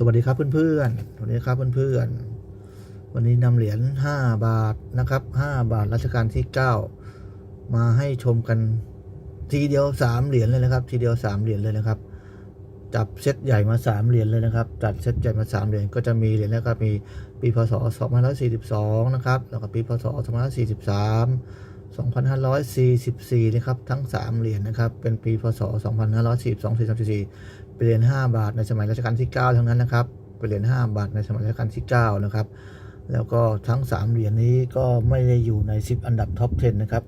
สวัสดีครับเพื่อนๆสวัสดีครับเพื่อนๆ วันนี้นำเหรียญ5บาทนะครับ5บาทรัชกาลที่ 9 มาให้ชมกันทีเดียว3เหรียญเลยนะครับ ทีเดียว3เหรียญเลยนะครับ จับเซตใหญ่มา3เหรียญเลยนะครับ จัดเซตใหญ่มา3เหรียญก็จะมีเหรียญแล้วก็มีปีพศ2542 นะครับ แล้วก็ปีพศ2543 2544นะครับทั้ง 3 เหรียญนะครับเป็นปีพศ 2542 43เป็นเหรียญ5บาทในสมัยรัชกาลที่ 9 ทั้งนั้นนะครับเป็นเหรียญ5บาทในสมัยรัชกาลที่ 9 นะครับ แล้วก็ทั้ง 3 เหรียญนี้ก็ไม่ได้อยู่ใน 10 อันดับท็อป 10 นะครับ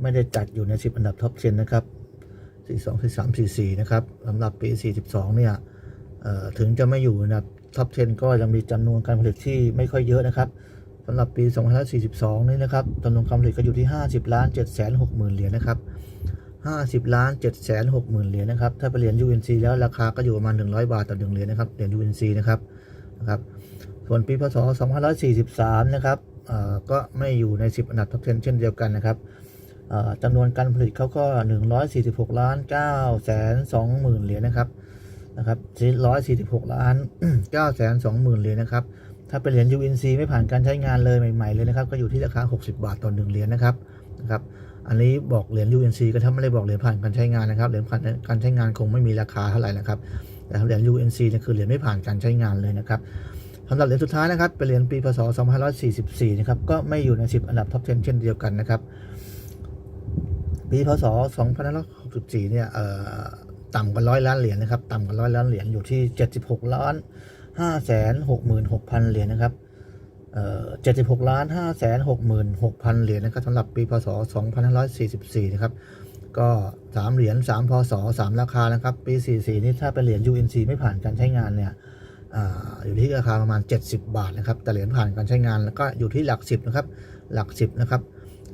ไม่ได้จัดอยู่ใน 10 อันดับท็อป 10 นะครับ 42 43 44 นะครับสำหรับปี 42 เนี่ยถึงจะไม่อยู่ในอันดับท็อป 10 ก็ยังมีจำนวนการผลิตที่ไม่ค่อยเยอะนะครับำหรับปี 2542 นี่นะครับจำนวนการผลิตก็อยู่ที่ 50 ล้าน 7 6 0 0 0 0 เหรียญนะครับ 50 ล้าน 7 6 0 0 0 0 เหรียญนะครับ ถ้าเป็นเหรียญ UNC แล้วราคาก็อยู่ประมาณ 100 บาทต่อ1เหรียญนะครับ เหรียญ UNC นะครับ นะครับ ส่วนปี พศ 2543 นะครับก็ไม่อยู่ใน 10 อันดับท็อป10เช่นเดียวกันนะครับจำนวนการผลิตเขาก็ 146 ล้าน9แสน2หมื่นเหรียญนะครับ นะครับ146 ล้าน9แสน2หมื่นเหรียญนะครับ ถ้าเป็นเหรียญ UNC ไม่ผ่านการใช้งานเลยใหม่ ๆ เลยนะครับ ก็อยู่ที่ราคา 60 บาทต่อ1เหรียญนะครับนะครับอันนี้บอกเหรียญ UNC ก็ถ้าไม่ได้บอกเหรียญผ่านการใช้งานนะครับเหรียญผ่านการใช้งานคงไม่มีราคาเท่าไหร่นะครับแต่เหรียญ UNC เนี่ยคือเหรียญไม่ผ่านการใช้งานเลยนะครับสำหรับเหรียญสุดท้ายนะครับเป็นเหรียญปีพศ2544 นะครับก็ไม่อยู่ใน 10 อันดับท็อป 10 เช่นเดียวกันนะครับปีพศ2564 เนี่ยเอ่อต่ำกว่าร้อยล้านเหรียญนะครับต่ำกว่าร้อยล้านเหรียญอยู่ที่ 76 ล้าน 5แสน66,000เหรียญนะครับเอ่อ76ล้าน5แสน66,000เหรียญนะครับสำหรับปีพศ2544นห้าร้อยสี่สิบสี่นะครับ ก็3เหรียญ3พศ3ราคานะครับ ปี44นี่ถ้าเป็นเหรียญ UNC ไม่ผ่านการใช้งานเนี่ยออยู่ที่ราคาประมาณ 70 บาทนะครับ แต่เหรียญผ่านการใช้งานแล้วก็อยู่ที่หลัก 10 นะครับ หลัก 10 นะครับ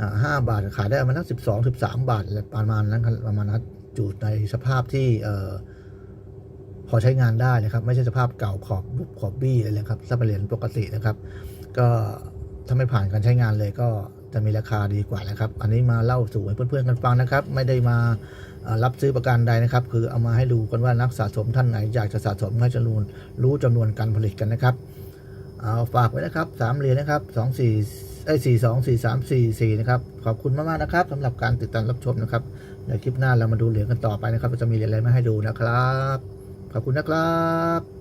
อ่าบาทขายได้ประมาณสัก12 13บสาทอะไรประมาณนั้นครับประมาณนั้นอยู่ในสภาพที่อ พอใช้งานได้นะครับ ไม่ใช่สภาพเก่าขอบบุบขอบบี้อะไรเลยครับถ้าเป็นเหรียญปกตินะครับ ก็ถ้าไม่ผ่านการใช้งานเลยก็จะมีราคาดีกว่านะครับ อันนี้มาเล่าสู่ให้เพื่อนๆกันฟังนะครับ ไม่ได้มารับซื้อประกันใดนะครับ คือเอามาให้ดูกันว่านักสะสมท่านไหนอยากจะสะสมให้จำนวนรู้จำนวนการผลิตกันนะครับ เอาฝากไว้นะครับสามเหรียญนะครับสองสี่ไอ้สี่สองสี่สามสี่สี่นะครับ ขอบคุณมากๆนะครับสำหรับการติดตามรับชมนะครับในคลิปหน้าเรามาดูเหรียญกันต่อไปนะครับจะมีเหรียญอะไรมาให้ดูนะครับ ขอบคุณนะครับ